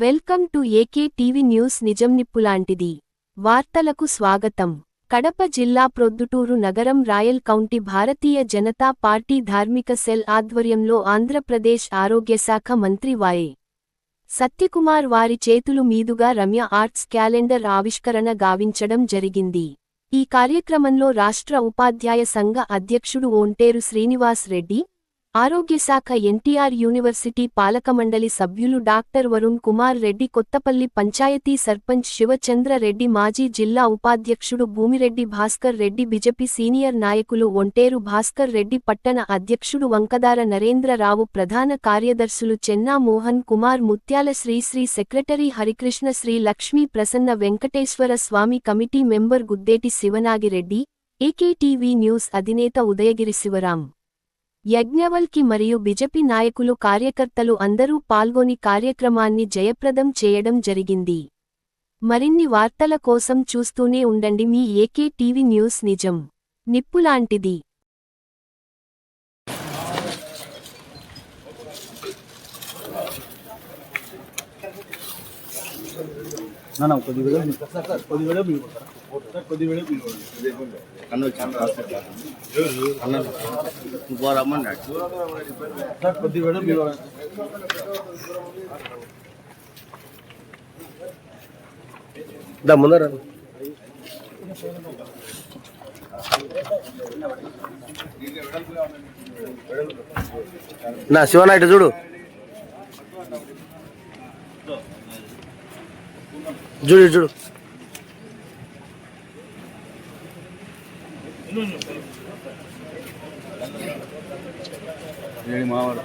Welcome to AK TV news నిజం నిప్పులాంటిది వార్తలకు స్వాగతం. కడప జిల్లా ప్రొద్దుటూరు నగరం royal county Bharatiya Janata Party ధార్మిక సెల్ ఆధ్వర్యంలో ఆంధ్రప్రదేశ్ ఆరోగ్యశాఖ మంత్రి వాయే సత్యకుమార్ వారి చేతులు మీదుగా రమ్య ఆర్ట్స్ క్యాలెండర్ ఆవిష్కరణ గావించడం జరిగింది. ఈ కార్యక్రమంలో రాష్ట్ర ఉపాధ్యాయ సంఘ అధ్యక్షుడు ఓంటేరు శ్రీనివాస్ రెడ్డి ఆరోగ్యశాఖ ఎన్టీఆర్ యూనివర్సిటీ పాలకమండలి సభ్యులు డాక్టర్ వరుణ్ కుమార్ రెడ్డి కొత్తపల్లి పంచాయతీ సర్పంచ్ శివచంద్ర రెడ్డి మాజీ జిల్లా ఉపాధ్యక్షుడు భూమిరెడ్డి భాస్కర్ రెడ్డి బిజెపి సీనియర్ నాయకులు ఒంటేరు భాస్కర్ రెడ్డి పట్టణ అధ్యక్షుడు వంకదార నరేంద్రరావు ప్రధాన కార్యదర్శులు Chenna Mohan Kumar Muthyala Sri Sri secretary Harikrishna Sri Lakshmi Prasanna Venkateswara Swamy committee member Guddeti Sivanagireddy AK TV news అధినేత ఉదయగిరి శివరాం. యజ్ఞవల్కి మరియు బిజెపి నాయకులు కార్యకర్తలు అందరూ పాల్గొని కార్యక్రమాన్ని జయప్రదం చేయడం జరిగింది. మరిన్ని వార్తల కోసం చూస్తూనే ఉండండి మీ ఏకే టీవీ న్యూస్ నిజం. నిప్పులాంటిది. నా నా కొద్ది వీడియో మీరు సార్ రమ్మన్నాడు కొద్ది దా ముందర నా శివనాయుడు చూడు. చూడు చూడు. మావాడు